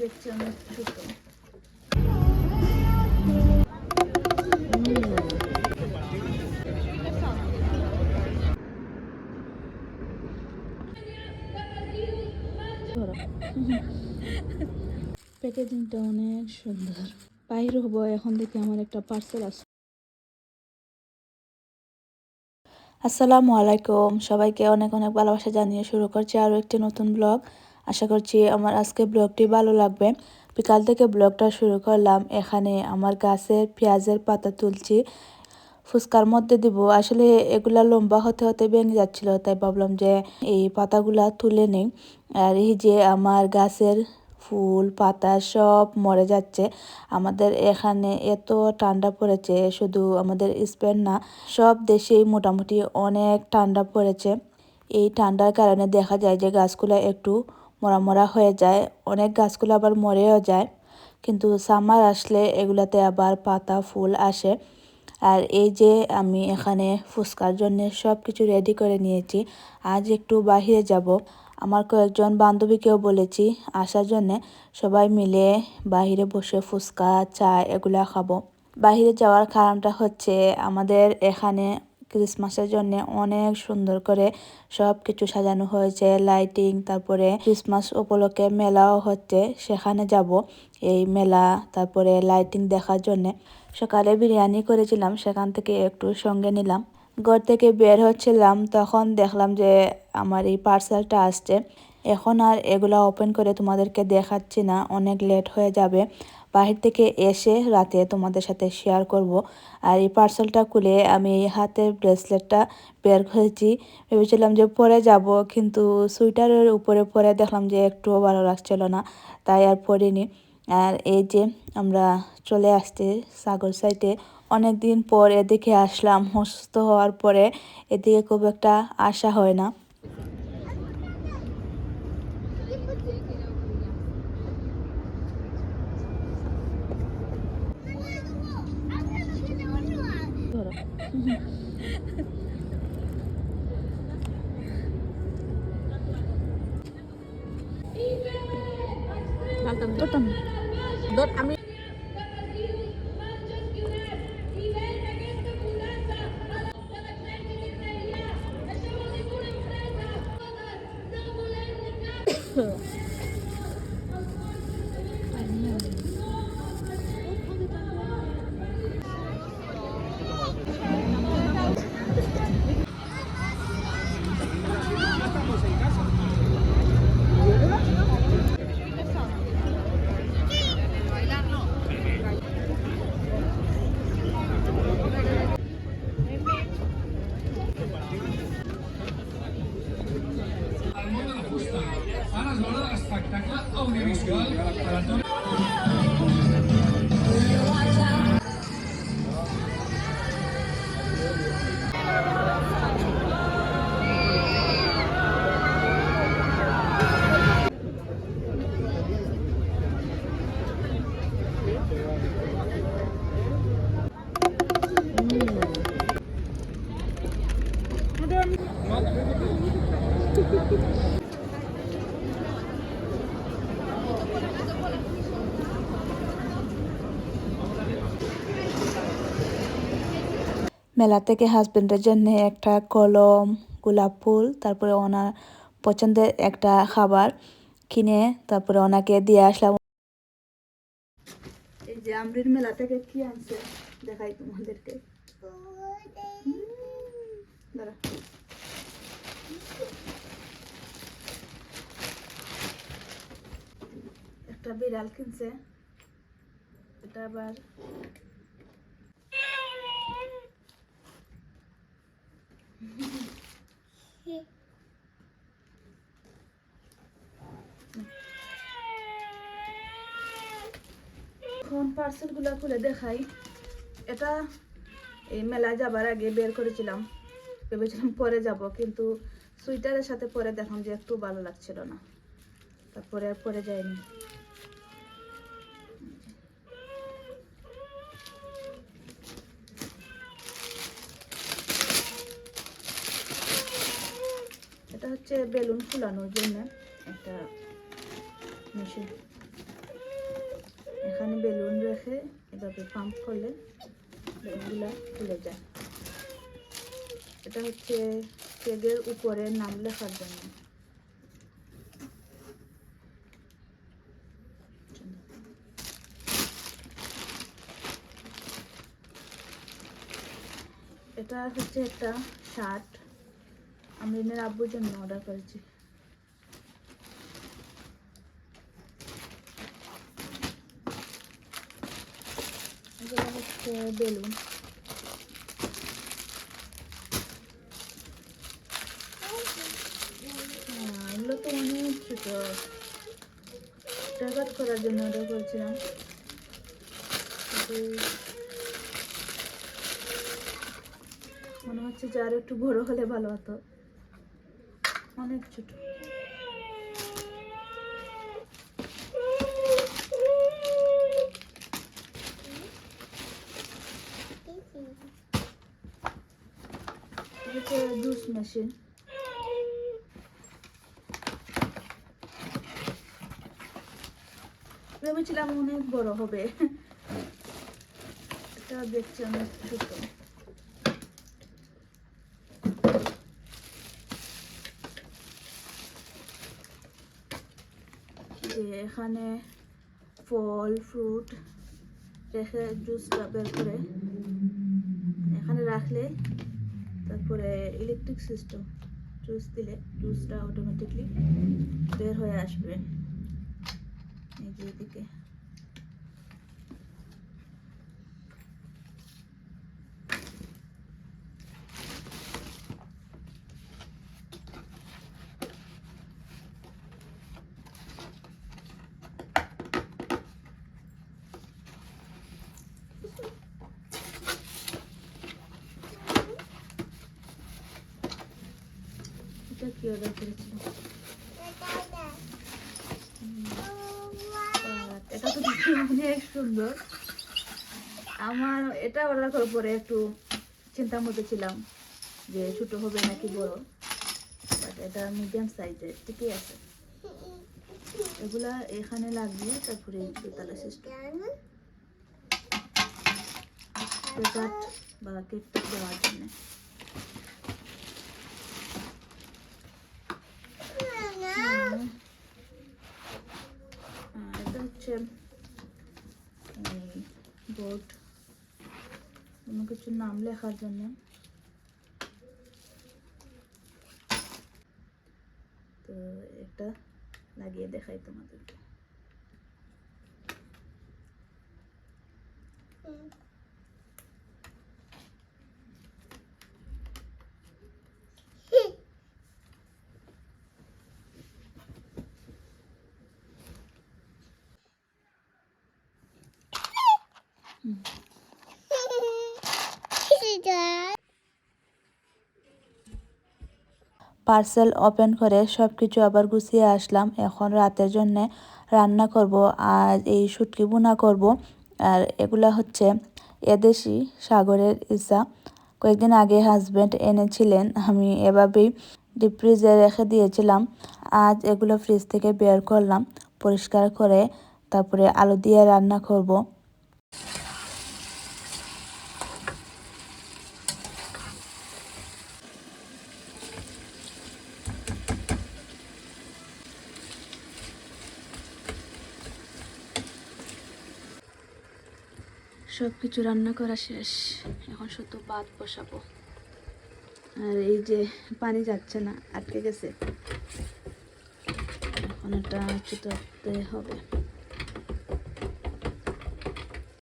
দেখছি অনেক প্যাকেজিংটা অনেক সুন্দর। বাইর হব, এখন দেখি আমার একটা পার্সেল আছে। আসসালামু আলাইকুম। সবাইকে অনেক অনেক ভালোবাসা জানিয়ে শুরু করছি আরও একটি নতুন ব্লগ আশা করছি আমার আজকে ব্লগটি ভালো লাগবে। বিকাল থেকে ব্লগটা শুরু করলাম। এখানে আমার গাছের পেঁয়াজের পাতা তুলছি। ফুচকার মধ্যে দিব। আসলে এগুলা লম্বা হতে হতে ভেঙে যাচ্ছিল, তাই ভাবলাম যে এই পাতাগুলা তুলে নেই। আর এই যে আমার গাছের ফুল, পাতা সব মরে যাচ্ছে। আমাদের এখানে এত ঠান্ডা পড়েছে, শুধু আমাদের স্পেন না, সব দেশেই মোটামুটি অনেক ঠান্ডা পড়েছে। এই ঠান্ডার কারণে দেখা যায় যে গাছগুলো একটু মরা মরা হয়ে যায়, অনেক গাছগুলো আবার মরেও যায়। কিন্তু সামার আসলে এগুলাতে আবার পাতা, ফুল আসে। আর এই যে আমি এখানে ফুচকার জন্য সব কিছু রেডি করে নিয়েছি, আজ একটু বাহিরে যাব। আমার কয়েকজন বান্ধবীকেও বলেছি, আসার জন্যে সবাই মিলে বাহিরে বসে ফুচকা চা এগুলা খাব। বাহিরে যাওয়ার কারণটা হচ্ছে আমাদের এখানে ক্রিসমাসের জন্য অনেক সুন্দর করে সব কিছু সাজানো হয়েছে লাইটিং তারপরে ক্রিসমাস উপলক্ষে মেলাও হচ্ছে, সেখানে যাব। এই মেলা, তারপরে লাইটিং দেখার জন্য সকালে বিরিয়ানি করেছিলাম, সেখান থেকে একটু সঙ্গে নিলাম। ঘর থেকে বের হচ্ছিলাম, তখন দেখলাম যে আমার এই পার্সেলটা আসছে। এখন আর এগুলা ওপেন করে তোমাদেরকে দেখাচ্ছি না, অনেক লেট হয়ে যাবে। বাহির থেকে এসে রাতে তোমাদের সাথে শেয়ার করব। আর এই পার্সেলটা খুলে আমি এই হাতের ব্রেসলেটটা বের করেছি। ভেবেছিলাম যে পরে যাব, কিন্তু সুইটারের উপরে পরে দেখলাম যে একটুও ভালো লাগছিল না, তাই আর পরিনি। আর এই যে আমরা চলে আসছি সাগর সাইডে অনেক দিন পর এদিকে আসলাম, অসুস্থ হওয়ার পরে এদিকে খুব একটা আশা হয় না। আমি মেলা থেকে হাজবেন্ডের জন্য একটা কলম, গোলাপ ফুল, তারপরে ওনার পছন্দের একটা খাবার কিনে তারপরে ওনাকে দিয়ে আসলাম। দেখাই তোমাদেরকে। দাঁড়া। একটা বিড়াল কিনছে। এটা আবার এখন পার্সেলগুলো খুলে দেখাই। এটা এই মেলায় যাবার আগে বের করেছিলাম। ভেবেছিলাম পরে যাব, কিন্তু সুইটারের সাথে পরে দেখলাম যে একটু ভালো লাগছিল না। তারপরে আর পরে যায়নি এটা হচ্ছে বেলুন ফুলানোর জন্য একটা মেশিন। এখানে বেলুন রেখে এভাবে পাম্প করলে বেলুনগুলো খুলে যায়। এটা হচ্ছে কেকের উপরে নাম লেখার জন্য। এটা হচ্ছে একটা শার্ট। আমি এনের আব্বুর জন্য অর্ডার করেছি। এগুলো হচ্ছে বেলুন। হ্যাঁ, এগুলো তো অনেক ছোট। টাকাত করার জন্য অর্ডার করেছিলাম। মনে হচ্ছে যে আর একটু বড় হলে ভালো হতো। অনেক ছোট। ভেবেছিলাম অনেক বড় হবে। এটা দেখছি অনেক ছোট। এখানে ফল ফ্রুট রেখে জুসটা বের করে এখানে রাখলে তারপরে ইলেকট্রিক সিস্টেম জুস দিলে জুসটা অটোমেটিকলি বের হয়ে আসবে। এদিকে এটা কি অর্ডার এটা তো অনেক সুন্দর। আমার, এটা অর্ডার করার পরে একটু চিন্তার মধ্যে ছিলাম যে ছোট হবে নাকি বড়। বাট এটা মিডিয়াম সাইজের ঠিকই আছে। এগুলা এখানে লাগিয়ে তারপরে দোতলা সিস্টেম বা কেক টেক দেওয়ার জন্য হুম। আর এটা হচ্ছে বোর্ড কোনো কিছু নাম লেখার জন্য। তো এটা লাগিয়ে দেখাই তোমাদেরকে। পার্সেল ওপেন করে সব কিছু আবার গুছিয়ে আসলাম। এখন রাতের জন্য রান্না করব, আর এই শুটকি বোনা করব। আর এগুলা হচ্ছে এদেশি সাগরের ইসা। কয়েকদিন আগে হাজব্যান্ড এনেছিলেন, আমি এভাবেই ডিপ ফ্রিজে রেখে দিয়েছিলাম। আজ এগুলো ফ্রিজ থেকে বের করলাম, পরিষ্কার করে তারপরে আলু দিয়ে রান্না করব। সব কিছু রান্না করা শেষ। এখন শুধু বাদ বসাবো। আর এই যে পানি যাচ্ছে না, আটকে গেছে। এখন এটা চুটাতে হবে।